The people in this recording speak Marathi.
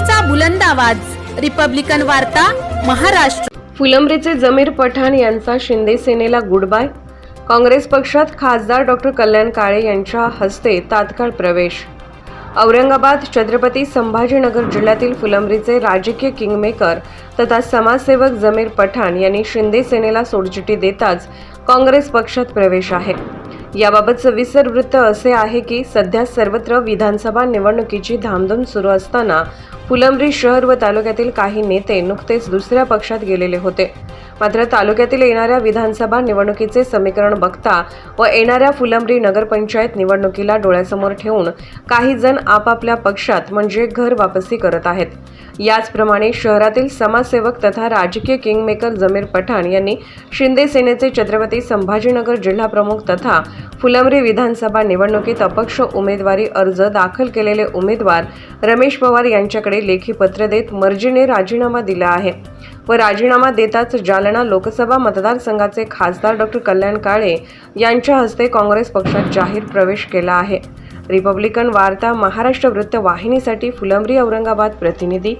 लोकशाहीचा बुलंद आवाज. रिपब्लिकन वार्ता महाराष्ट्र. फुलंब्रीचे जमीर पठाण यांचा शिंदे सेनेला गुड बाय. काँग्रेस पक्षात खासदार डॉक्टर कल्याण काळे यांच्या हस्ते तात्काळ प्रवेश. औरंगाबाद छत्रपती संभाजीनगर जिल्ह्यातील फुलंब्रीचे राजकीय किंगमेकर तथा समाजसेवक जमीर पठाण यांनी शिंदे सेनेला सोडचिटी देताच काँग्रेस पक्षात प्रवेश आहे. याबाबत सविस्तर वृत्त असे आहे की सध्या सर्वत्र विधानसभा निवडणुकीची धामधूम सुरू असताना फुलंब्री शहर व तालुक्यातील काही नेते नुकतेच दुसऱ्या पक्षात गेलेले होते. मात्र तालुक्यातील येणाऱ्या विधानसभा निवडणुकीचे समीकरण बघता व येणाऱ्या फुलंब्री नगरपंचायत निवडणुकीला डोळ्यासमोर ठेवून काही जण आपापल्या पक्षात म्हणजे घर वापसी करत आहेत. याचप्रमाणे शहरातील समाजसेवक तथा राजकीय किंगमेकर जमीर पठाण यांनी शिंदे सेनेचे छत्रपती संभाजीनगर जिल्हाप्रमुख तथा फुलंब्री विधानसभा निवडणुकीत अपक्ष उमेदवारी अर्ज दाखल केलेले उमेदवार रमेश पवार यांच्याकडे यांच्याकडे लेखी पत्र देत मर्जीने राजीनामा दिला आहे. व राजीनामा देताच जालना लोकसभा मतदारसंघाचे खासदार डॉक्टर कल्याण काळे यांच्या हस्ते काँग्रेस पक्षात जाहीर प्रवेश केला आहे. रिपब्लिकन वार्ता महाराष्ट्र वृत्त वाहिनीसाठी फुलंब्री औरंगाबाद प्रतिनिधी